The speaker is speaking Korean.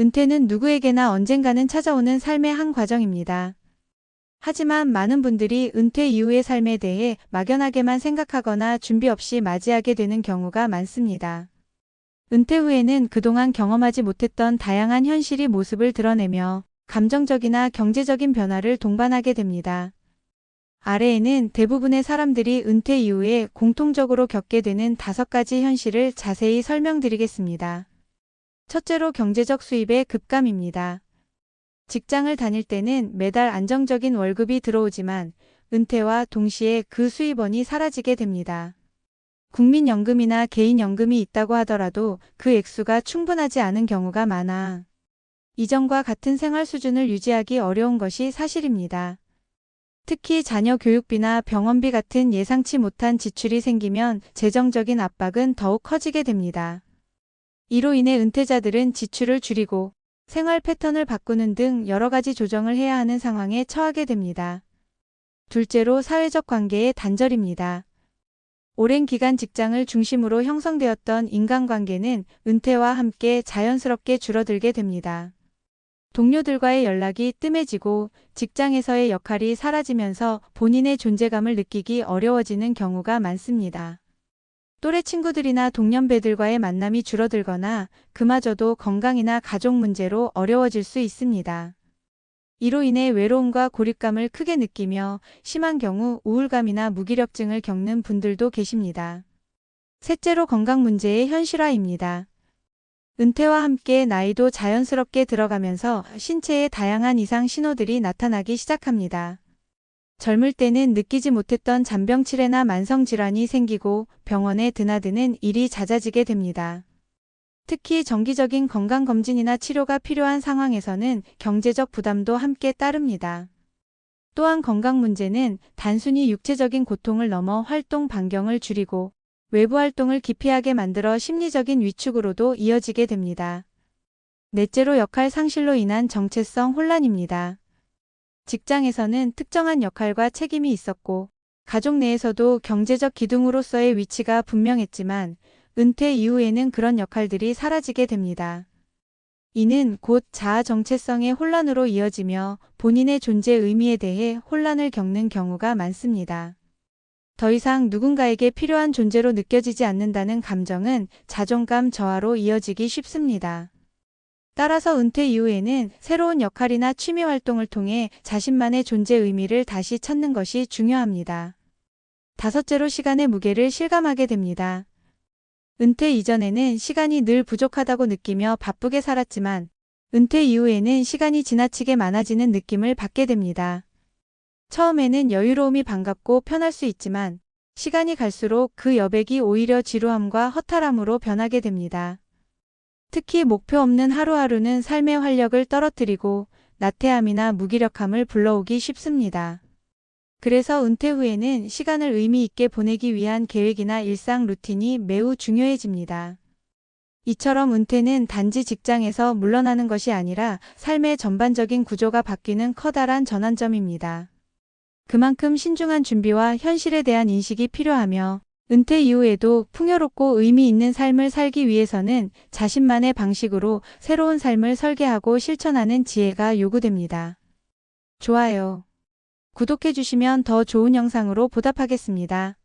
은퇴는 누구에게나 언젠가는 찾아오는 삶의 한 과정입니다. 하지만 많은 분들이 은퇴 이후의 삶에 대해 막연하게만 생각하거나 준비 없이 맞이하게 되는 경우가 많습니다. 은퇴 후에는 그동안 경험하지 못했던 다양한 현실이 모습을 드러내며 감정적이나 경제적인 변화를 동반하게 됩니다. 아래에는 대부분의 사람들이 은퇴 이후에 공통적으로 겪게 되는 다섯 가지 현실을 자세히 설명드리겠습니다. 첫째로 경제적 수입의 급감입니다. 직장을 다닐 때는 매달 안정적인 월급이 들어오지만 은퇴와 동시에 그 수입원이 사라지게 됩니다. 국민연금이나 개인연금이 있다고 하더라도 그 액수가 충분하지 않은 경우가 많아 이전과 같은 생활 수준을 유지하기 어려운 것이 사실입니다. 특히 자녀 교육비나 병원비 같은 예상치 못한 지출이 생기면 재정적인 압박은 더욱 커지게 됩니다. 이로 인해 은퇴자들은 지출을 줄이고 생활 패턴을 바꾸는 등 여러 가지 조정을 해야 하는 상황에 처하게 됩니다. 둘째로 사회적 관계의 단절입니다. 오랜 기간 직장을 중심으로 형성되었던 인간관계는 은퇴와 함께 자연스럽게 줄어들게 됩니다. 동료들과의 연락이 뜸해지고 직장에서의 역할이 사라지면서 본인의 존재감을 느끼기 어려워지는 경우가 많습니다. 또래 친구들이나 동년배들과의 만남이 줄어들거나 그마저도 건강이나 가족 문제로 어려워질 수 있습니다. 이로 인해 외로움과 고립감을 크게 느끼며 심한 경우 우울감이나 무기력증을 겪는 분들도 계십니다. 셋째로 건강 문제의 현실화입니다. 은퇴와 함께 나이도 자연스럽게 들어가면서 신체에 다양한 이상 신호들이 나타나기 시작합니다. 젊을 때는 느끼지 못했던 잔병치레나 만성질환이 생기고 병원에 드나드는 일이 잦아지게 됩니다. 특히 정기적인 건강검진이나 치료가 필요한 상황에서는 경제적 부담도 함께 따릅니다. 또한 건강 문제는 단순히 육체적인 고통을 넘어 활동 반경을 줄이고 외부 활동을 기피하게 만들어 심리적인 위축으로도 이어지게 됩니다. 넷째로 역할 상실로 인한 정체성 혼란입니다. 직장에서는 특정한 역할과 책임이 있었고 가족 내에서도 경제적 기둥으로서의 위치가 분명했지만 은퇴 이후에는 그런 역할들이 사라지게 됩니다. 이는 곧 자아 정체성의 혼란으로 이어지며 본인의 존재 의미에 대해 혼란을 겪는 경우가 많습니다. 더 이상 누군가에게 필요한 존재로 느껴지지 않는다는 감정은 자존감 저하로 이어지기 쉽습니다. 따라서 은퇴 이후에는 새로운 역할이나 취미 활동을 통해 자신만의 존재 의미를 다시 찾는 것이 중요합니다. 다섯째로 시간의 무게를 실감하게 됩니다. 은퇴 이전에는 시간이 늘 부족하다고 느끼며 바쁘게 살았지만 은퇴 이후에는 시간이 지나치게 많아지는 느낌을 받게 됩니다. 처음에는 여유로움이 반갑고 편할 수 있지만 시간이 갈수록 그 여백이 오히려 지루함과 허탈함으로 변하게 됩니다. 특히 목표 없는 하루하루는 삶의 활력을 떨어뜨리고 나태함이나 무기력함을 불러오기 쉽습니다. 그래서 은퇴 후에는 시간을 의미 있게 보내기 위한 계획이나 일상 루틴이 매우 중요해집니다. 이처럼 은퇴는 단지 직장에서 물러나는 것이 아니라 삶의 전반적인 구조가 바뀌는 커다란 전환점입니다. 그만큼 신중한 준비와 현실에 대한 인식이 필요하며 은퇴 이후에도 풍요롭고 의미 있는 삶을 살기 위해서는 자신만의 방식으로 새로운 삶을 설계하고 실천하는 지혜가 요구됩니다. 좋아요. 구독해주시면 더 좋은 영상으로 보답하겠습니다.